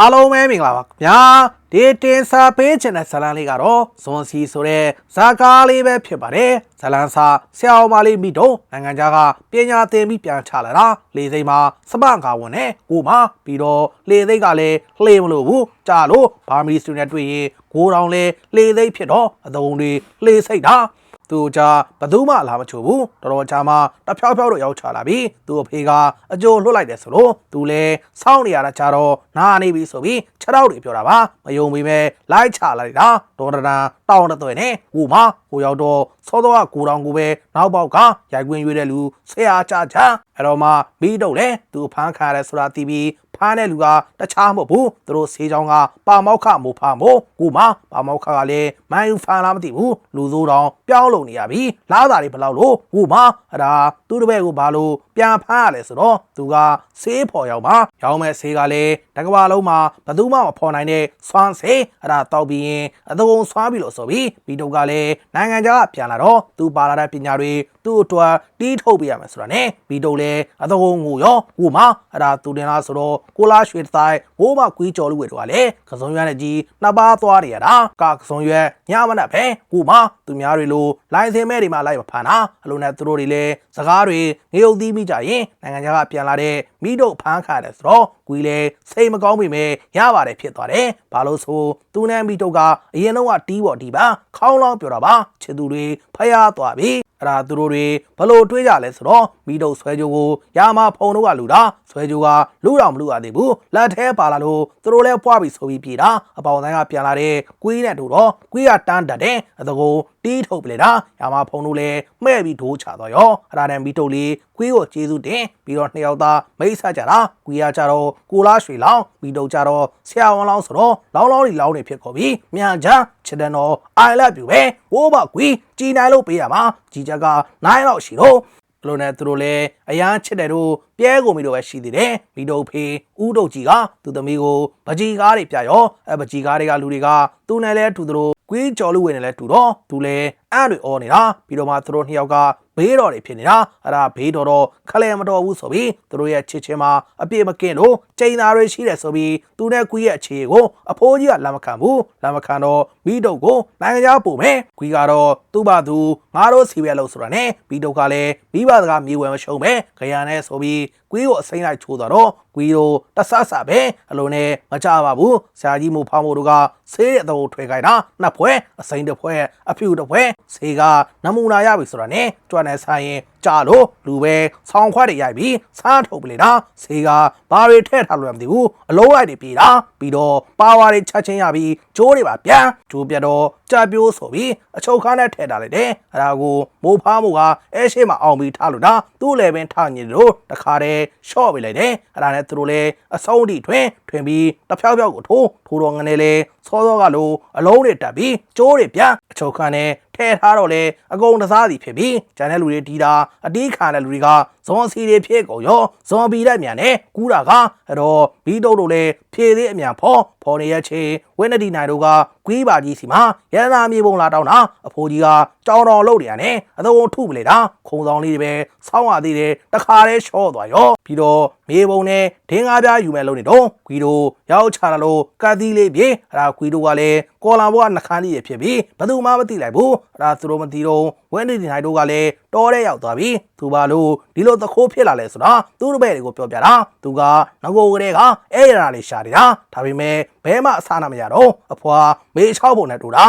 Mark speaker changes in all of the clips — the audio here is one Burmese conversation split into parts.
Speaker 1: အားလုံးပဲမင်္ဂလာပါခင်ဗျာဒီတင်စာပေးချင်တဲ့ဇလန်းလေးကတော့ဇွန်စီဆိုတဲ့ဇာကားလေးပဲဖြစ်ပါတယ်ဇလန်းစာဆရာအောင်မလေးမိတော့နိုင်ငံခြားကပညာသင်ပြီးပြန်ချလာတာလေစိမ့်မှာစပကာဝင်နဲ့ကိုမပြီးတော့လေသိက်ကလည်းလှေမလို့ဘူးကြာလို့ဘာမီစတူနဲ့တွေ့ရင်ကိုတောင်လဲလေသိက်ဖြစ်တော့အတုံးတွေလှေစိတ်တာ သူကြဘသူမှလာမချို့ဘူးတော်တော်ကြာမှတဖြောက်ဖြောက်တော့ရောက်ချလာပြီသူ့အဖေကအကြိုလွတ်လိုက်တယ်ဆိုလို့သူလဲစောင့်နေရတာကြတော့နာနေပြီဆိုပြီးခြေထောက်တွေပြောတာပါမယုံပေမဲ့လိုက်ချလိုက်တာဒေါ်တရန်တောင်းတသွဲနဲ့ဟိုမှာဟိုရောက်တော့စောစောကကိုတောင်ကိုပဲနောက်ပေါက်ကရိုက်ကွင်းရွေးတဲ့လူဆရာချချအဲ့တော့မှမိတော့လဲသူဖမ်းခါရဲဆိုတာတီးပြီးဖမ်းတဲ့လူကတခြားမဟုတ်ဘူးသူတို့ဆေးချောင်းကပါမောက်ခမို့ဖာမို့ကိုမပါမောက်ခကလည်းမိုင်းယူဖမ်းလားမသိဘူးလူစိုးတောင်ပြောင်းလုံနေရပြီလားသားတွေဘယ်လောက်လို့ကိုမအဲ့ဒါသူ့တပည့်ကိုဘာလို့ပြန်ဖမ်းရလဲဆိုတော့သူကဆေးဖော်ရောက်မှာရောင်းမဲ့ဆေးကလည်းတကဘာလုံးမှာဘယ်သူမှမဖော်နိုင်တဲ့ဆွမ်းဆေးအဲ့ဒါတောက်ပြီးရင်အတုံးဆွမ်းပြီးလို့ဆိုပြီးပြီးတော့ကလည်းနိုင်ငံခြားကပြန်လာတော့သူပါလာတဲ့ပညာတွေသူ့အတွက်တီးထုတ်ပေးရမယ်ဆိုတာနဲ့ပြီးတော့လည်းအတုံးငိုရောကိုမအဲ့ဒါသူတင်လားဆိုတော့ကိုလာရွှေတိုင်းဘိုးမကွီးကြော်လူတွေတို့ကလည်းကစုံရွက်နဲ့ကြီးနှစ်ပါးသွားနေရတာကကစုံရွက်ညမနဲ့ပဲကိုမသူများတွေလိုလိုင်းစင်မဲတွေမှာလိုက်မဖန်တာအလိုနဲ့သူတို့တွေလည်းစကားတွေငရုတ်သီးမိကြရင်နိုင်ငံခြားကပြန်လာတဲ့မိတို့ဖမ်းခါတယ်ဆိုတော့ ကွီးလည်းစိတ်မကောင်းပေမဲ့ရပါတယ်ဖြစ်သွားတယ်ဘာလို့ဆိုသူနဲ့မိတို့ကအရင်တော့ကတီးပေါ်တီးပါခေါင်းလောင်းပြောတာပါချစ်သူတွေဖျားသွားပြီအဲ့ဒါသူတို့တွေဘလို့တွေးကြလဲဆိုတော့မိတို့ဆွဲကြိုးကိုရာမဖုံတို့ကလူတာဆွဲကြိုးကလူတော်မလူရသေးဘူးလက်ထဲပါလာလို့သူတို့လည်းပွားပြီးဆိုပြီးပြေတာအပေါင်တိုင်းကပြန်လာတဲ့ကွေးနဲ့တို့တော့ကွေးကတန်းတက်တယ်အတကို တီးထုတ်ပလေတာရာမဖုံတို့လည်းမှဲ့ပြီးဒိုးချသွားရောအဲ့ဒါနဲ့မိတို့လေးကွေးကိုကျေးဇူးတင်ပြီးတော့နှစ်ယောက်သားမိတ်ဆက်ကြတာကွေးကကြတော့ကိုလားရွှေလောင်းမိတို့ကြတော့ဆရာဝန်လောင်းဆိုတော့လောင်းလောင်းတွေလောင်းနေဖြစ်ကုန်ပြီမြန်ချမ်းချစ်တယ်နော် I love you ပဲဟိုးမကွေးကြည်နိုင်လို့ပေးရမှာကြီးချက်က9လောက်ရှိတော့ ဘလို့နဲ့သူတို့လည်းအရန်ချစ်တယ်တို့ပြဲကုန်ပြီတော့ပဲရှိသေးတယ်မိတို့ဖေးဥတို့ကြီးကသူသမီးကိုပကြီးကားတွေပြရောအဲပကြီးကားတွေကလူတွေကသူနဲ့လဲတူသူတို့ကွေးကြော်လူဝင်နဲ့လဲတူတော့သူလဲအံ့တွေអော်နေတာပြီးတော့မှသူတို့နှစ်ယောက်က ဘေးတော်တွေဖြစ်နေတာအဲ့ဒါဘေးတော်တော့ခလဲမတော်ဘူးဆိုပြီးသူတို့ရဲ့ချစ်ချင်းမှာအပြည့်မကင်းလို့ကျိန်သားတွေရှိတယ်ဆိုပြီးသူနဲ့ကွေးရဲ့အခြေကိုအဖိုးကြီးကလက်မခံဘူးလက်မခံတော့မိတုတ်ကိုနိုင်ငံခြားပို့မယ်ကွေးကတော့သူ့ဘာသူငါတို့စီပဲလို့ဆိုတာနဲ့မိတုတ်ကလည်းမိဘစကားမြေဝယ်မရှုံပဲခရန်နဲ့ဆိုပြီး ကွေးကိုအစိမ့်လိုက်ချိုးသွားတော့ကွေးတို့တဆဆပဲအလိုနဲ့မကြပါဘူးဆရာကြီးမို့ဖောင်းမို့တို့ကဆေးတဲ့အတော်ထွေခိုင်းတာနှစ်ဖွဲအစိမ့်တစ်ဖွဲအဖြူတစ်ဖွဲဆေးကနမူနာရပြီဆိုတာနဲ့ကြွနဲ့ဆိုင်ရင် ကြာလို့လူပဲဆောင်းခွက်တွေရိုက်ပြီးစားထုတ်ပလေတာဆေးကဘာတွေထည့်ထားလို့မသိဘူးအလုံးလိုက်တွေပြေးတာပြီးတော့ပါဝါတွေချက်ချင်းရပြီးကျိုးတွေပါပြန်ကျိုးပြတ်တော့ကြပြိုးဆိုပြီးအချုပ်ခါနဲ့ထည့်ထားလိုက်တယ်အဲ့ဒါကိုမိုးဖားမို့ကအဲရှိမှအောင်ပြီးထားလို့တာသူ့လည်းပင်ထားညင်လို့တခါတည်းရှော့ပေးလိုက်တယ်အဲ့ဒါနဲ့သူတို့လည်းအဆုံးထိထွင်ထွင်ပြီးတဖြောက်ဖြောက်ကိုထိုးထိုးတော့ငနေလေစောစောကလိုအလုံးတွေတက်ပြီးကျိုးတွေပြန်အချုပ်ခါနဲ့ ထဲထားတော့လေအကုန်တစားစီဖြစ်ပြီးဂျန်တဲ့လူတွေတီးတာအတီးခံတဲ့လူတွေကဇွန်စီတွေဖြစ်ကုန်ရောဇွန်ပီတဲ့မြန်နဲ့ကူးတာကအဲ့တော့ဘီတုတ်တို့လည်းဖြည့်သေးအမြန်ဖော်ဖော်နေရချင်းဝင်းနဒီနိုင်တို့ကကွေးပါကြီးစီမှာရန်သာမြေပုံလာတောင်းတာအဖိုးကြီးကကြောင်တော်လုပ်နေရတယ်အသုံးထုပလေတာခုံဆောင်လေးတွေပဲစောင်းရသေးတယ်တခါတည်းရှော့သွားရောပြီးတော့မြေပုံနဲ့ဒင်းကားပြားယူမဲ့လုပ်နေတော့ကွီတို့ရောက်ချလာလို့ကတ်သီးလေးပြေအဲ့ဒါကွီတို့ကလည်းကော်လာဘောကနှခမ်းလေးရဖြစ်ပြီးဘယ်သူမှမသိလိုက်ဘူးအဲ့ဒါသူတို့မသိတော့ဝင်းနဒီနိုင်တို့ကလည်း တော်တဲ့ရောက်သွားပြီသူပါလို့ဒီလိုသခိုးဖြစ်လာလဲဆိုတာသူတို့ဘက်တွေကိုပြောပြတာသူကငကိုကလေးကအဲ့ရတာလေးရှာနေတာဒါပေမဲ့ဘဲမှအစားနာမရတော့အဖွာမေးချောက်ပုံနဲ့တူတာ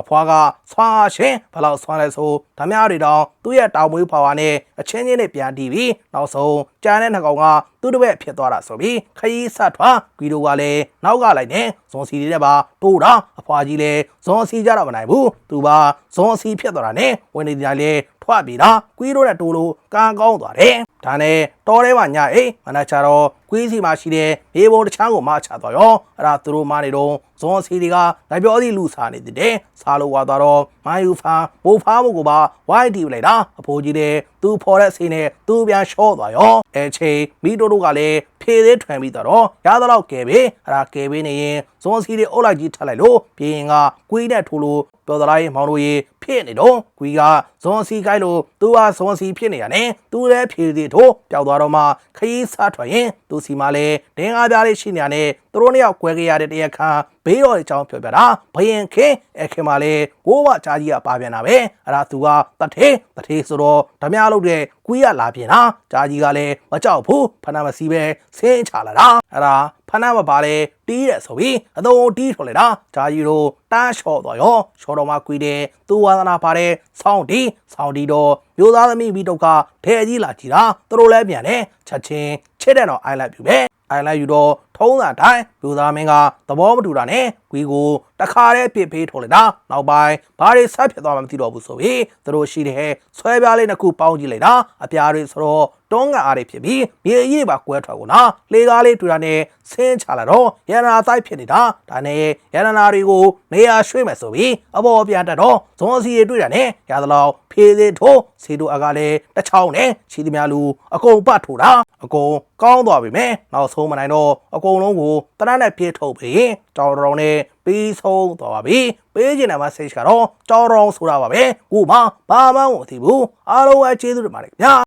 Speaker 1: အဖွားကဆွာရှင်ဘယ်လောက်ဆွာလဲဆိုဓမြတွေတောင်သူ့ရဲ့တောင်မွေးပါဝါနဲ့အချင်းချင်းနဲ့ပြန်တီးပြီးနောက်ဆုံးကြမ်းတဲ့နှကောင်ကသူ့တပည့်ဖြစ်သွားတာဆိုပြီးခရီးဆက်ထွက်ကွီတို့ကလည်းနောက်ကလိုက်နေဇွန်စီလေးနဲ့ပါတိုးတာအဖွားကြီးလည်းဇွန်စီကြတော့မနိုင်ဘူးသူပါဇွန်စီဖြစ်သွားတာနဲ့ဝင်နေကြလေထွက်ပြီးတာကွီတို့နဲ့တိုးလို့ကံကောင်းသွားတယ်ဒါနဲ့ တော်ထဲမှာညအိမ်မနက်ချတော့ကွေးစီမှာရှိတဲ့ဘေးဘုံတစ်ချမ်းကိုမချသွားရောအဲ့ဒါသူတို့မနေတော့ဇွန်စီတွေကငါပြောသည်လူစားနေတယ်စားလို့ဝါသွားတော့မာယူဖာမိုးဖားမှုကိုပါဝိုင်းတီးလိုက်တာအဖိုးကြီးတဲ့သူဖော်တဲ့စီနဲ့သူပြန်ရှော့သွားရောအဲချိန်မိတို့တို့ကလည်းဖြေသေးထွန်ပြီးတော့ရသလောက်ကဲပဲအဲ့ဒါကဲပေးနေရင်ဇွန်စီတွေအုပ်လိုက်ကြီးထပ်လိုက်လို့ပြင်းကကွေးနဲ့ထိုးလို့ပြောသလားမောင်တို့ရေဖြစ်နေတော့ကွီကဇွန်စီကိုက်လို့သူကဇွန်စီဖြစ်နေရတယ်သူလည်းဖြေသေးထိုးပျောက်သွားသွားတော့မှခရီးစားထွက်ရင်သူစီမှာလည်းဒင်းအားပြားလေးရှိနေရတဲ့သူတို့နှစ်ယောက်ကွဲခဲ့ရတဲ့တရားခံ ဘေးတော်အကြောင်းပြောပြတာဘယင်ခင်အခင်မှာလည်းကိုးမချာကြီးကပါပြန်တာပဲအဲ့ဒါသူကတထေးတထေးဆိုတော့ဓမြလုပ်တဲ့ကွေးရလာပြန်တာချာကြီးကလည်းမကြောက်ဘူးဖနာမစီပဲဆင်းချလာတာအဲ့ဒါဖနာမပါလေတီးရဲဆိုပြီးအတုံးတီးထွက်လေတာချာကြီးတို့တားလျှော့သွားရောလျှော့တော်မှာကွေးတယ်သူဝါသနာပါတဲ့ဆောင်းတီဆောင်းတီတော့မျိုးသားသမီးမိတော့ကထဲကြီးလာကြည့်တာသူတို့လည်းပြန်တယ်ချက်ချင်းချစ်တဲ့တော့ I love you ပဲ I love you တော့ထုံးတာတိုင်းလူသားမင်းကသဘောမတူတာနဲ့ကွေးကိုတခါတည်းပြစ်ဖေးထုတ်လိုက်တာနောက်ပိုင်းဘာတွေဆက်ဖြစ်သွားမှမသိတော့ဘူးဆိုပြီးသူတို့ရှိတဲ့ဆွဲပြားလေးနှစ်ခုပေါင်းကြည့်လိုက်တာအပြားတွေဆိုတော့ တွန်းကန်အားတွေဖြစ်ပြီးမြေအကြီးတွေပါကွဲထွက်ကုန်တာလေကားလေးတွေ့တာနဲ့ဆင်းချလာတော့ရန်နာတိုက်ဖြစ်နေတာဒါနဲ့ရန်နာတွေကိုနေရာရွှေ့မယ်ဆိုပြီးအပေါ်ပြန်တက်တော့ဇွန်စီတွေတွေ့တာနဲ့ရသလောက်ဖြေးသေးထိုးစီတို့အကလည်းတစ်ချောင်းနဲ့ရှိသမျှလူအကုန်ပတ်ထိုးတာအကုန်ကောင်းသွားပြီမယ်နောက်ဆုံးမနိုင်တော့အကုန်လုံးကိုတနတ်နဲ့ပြေးထုတ်ပြီးကြောင်တော်နဲ့ပြီးဆုံးသွားပါပြီပေးကျင်တဲ့ message ကတော့ကြောင်တော်ဆိုတာပါပဲခုမှဘာမှမသိဘူးအားလုံးပဲကျေးဇူးတင်ပါတယ်ခင်ဗျာ